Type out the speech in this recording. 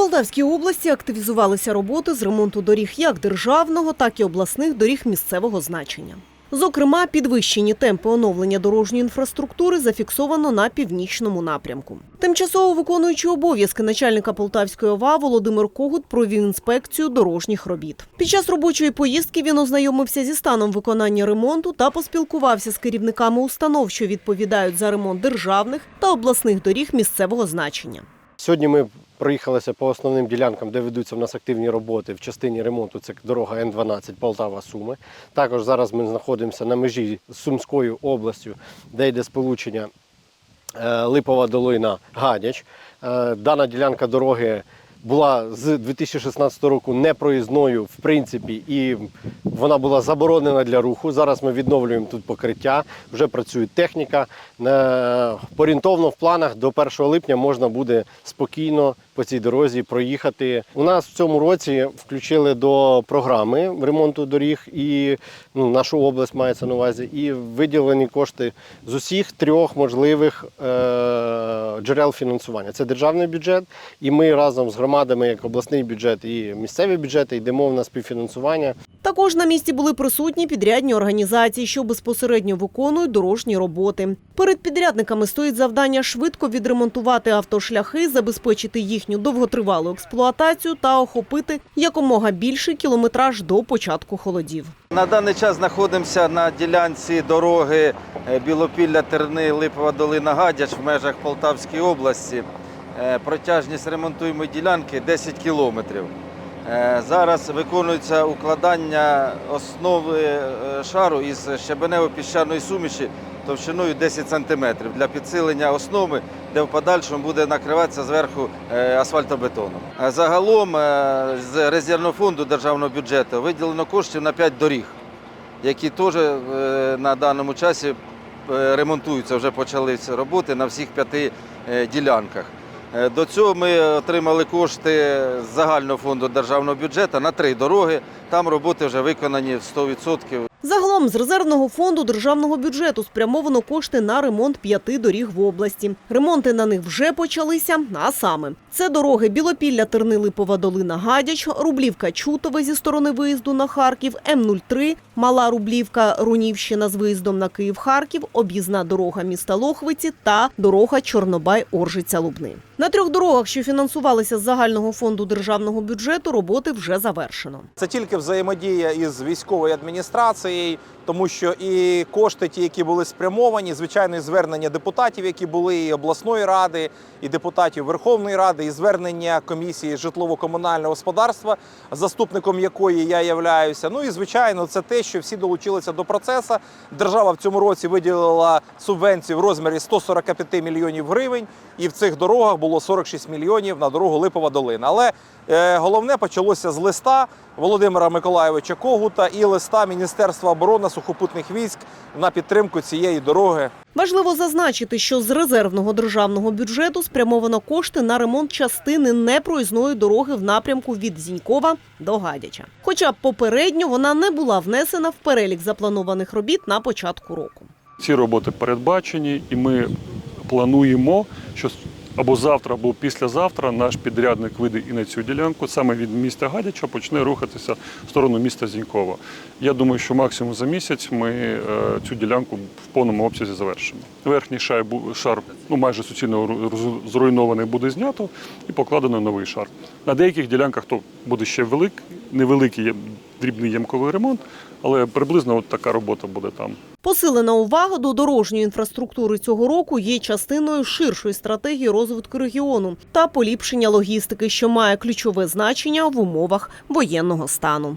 Полтавській області активізувалися роботи з ремонту доріг як державного, так і обласних доріг місцевого значення. Зокрема, підвищені темпи оновлення дорожньої інфраструктури зафіксовано на північному напрямку. Тимчасово виконуючий обов'язки начальника Полтавської ОВА Володимир Когут провів інспекцію дорожніх робіт. Під час робочої поїздки він ознайомився зі станом виконання ремонту та поспілкувався з керівниками установ, що відповідають за ремонт державних та обласних доріг місцевого значення. Сьогодні ми проїхалися по основним ділянкам, де ведуться в нас активні роботи в частині ремонту. Це дорога Н-12 Полтава-Суми. Також зараз ми знаходимося на межі з Сумською областю, де йде сполучення е, Липова долина Гадяч. Е, Дана ділянка дороги була з 2016 року непроїзною, в принципі, і вона була заборонена для руху. Зараз ми відновлюємо тут покриття, вже працює техніка. Е, Орієнтовно в планах до 1 липня можна буде спокійно по цій дорозі проїхати. У нас в цьому році включили до програми ремонту доріг і ну, нашу область мається на увазі, і виділені кошти з усіх трьох можливих е, джерел фінансування. Це державний бюджет, і ми разом з громадами, як обласний бюджет і місцеві бюджети, йдемо на співфінансування. Також на місці були присутні підрядні організації, що безпосередньо виконують дорожні роботи. Перед підрядниками стоїть завдання швидко відремонтувати автошляхи, забезпечити їхню довготривалу експлуатацію та охопити якомога більший кілометраж до початку холодів. На даний час знаходимося на ділянці дороги е, Білопілля Терни Липова долина Гадяч в межах Полтавської області. Е, Протяжність ремонтуємої ділянки 10 кілометрів. Е, Зараз виконується укладання основи е, шару із щебенево-піщаної суміші товщиною 10 см для підсилення основи, де в подальшому буде накриватися зверху е, асфальтобетоном. Загалом з резервного фонду державного бюджету виділено коштів на 5 доріг, які теж на даному часі ремонтуються, вже почалися роботи на всіх п'яти ділянках. Е, До цього ми отримали кошти з загального фонду державного бюджету на три дороги. Там роботи вже виконані в 100%. Загалом з резервного фонду державного бюджету спрямовано кошти на ремонт п'яти доріг в області. Ремонти на них вже почалися. А саме це дороги Білопілля, Терни, Липова долина, Гадяч, Рублівка, Чутове зі сторони виїзду на Харків, М03, Мала Рублівка, Рунівщина з виїздом на Київ-Харків, об'їзна дорога міста Лохвиці та дорога Чорнобай Оржиця Лубни. На трьох дорогах, що фінансувалися з загального фонду державного бюджету, роботи вже завершено. Це тільки взаємодія із військовою адміністрацією, The. Тому що і кошти, ті, які були спрямовані, звичайно, і звернення депутатів, які були і обласної ради, і депутатів Верховної Ради, і звернення комісії житлово-комунального господарства, заступником якої я являюся. Ну і звичайно, це те, що всі долучилися до процесу. Держава в цьому році виділила субвенцію в розмірі 145 мільйонів гривень, і в цих дорогах було 46 мільйонів на дорогу Липова долина. Але е, головне почалося з листа Володимира Миколайовича Когута і листа Міністерства оборони сухопутних військ на підтримку цієї дороги. Важливо зазначити, що з резервного державного бюджету спрямовано кошти на ремонт частини непроїзної дороги в напрямку від Зінькова до Гадяча. Хоча попередньо вона не була внесена в перелік запланованих робіт на початку року. Ці роботи передбачені, і ми плануємо, що або завтра, або післязавтра наш підрядник вийде і на цю ділянку, саме від міста Гадяча почне рухатися в сторону міста Зінькова. Я думаю, що максимум за місяць ми е, цю ділянку в повному обсязі завершимо. Верхній шар, шар ну, майже суцільно зруйнований буде знято і покладено новий шар. На деяких ділянках то буде ще велик, невеликий дрібний ямковий ремонт, але приблизно от така робота буде там. Посилена увага до дорожньої інфраструктури цього року є частиною ширшої стратегії розвитку регіону та поліпшення логістики, що має ключове значення в умовах воєнного стану.